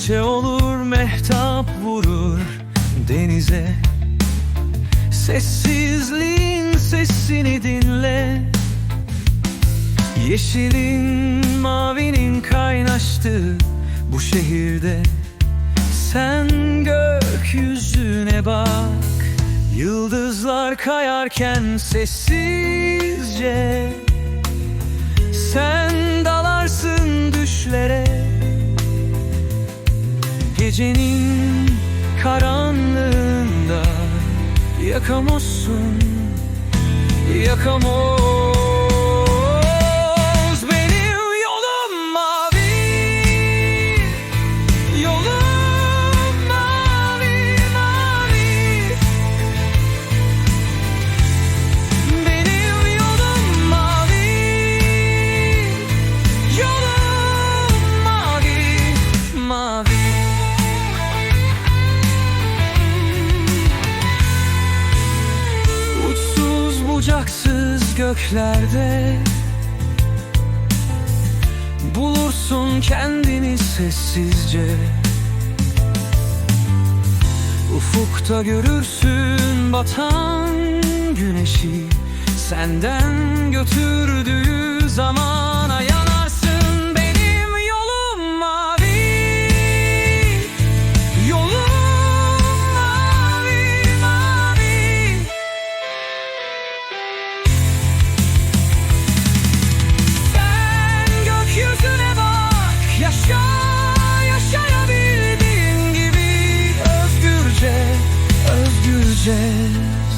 Gece olur mehtap vurur denize. Sessizliğin sesini dinle. Yeşilin mavinin kaynaştığı bu şehirde. Sen gökyüzüne bak Yıldızlar kayarken sessizce. Sen Gecenin karanlığında Yakamosun Yakamoz bucaksız göklerde Bulursun kendini sessizce. Ufukta görürsün batan güneşi Senden götürdüğü zamana yanarsın 人。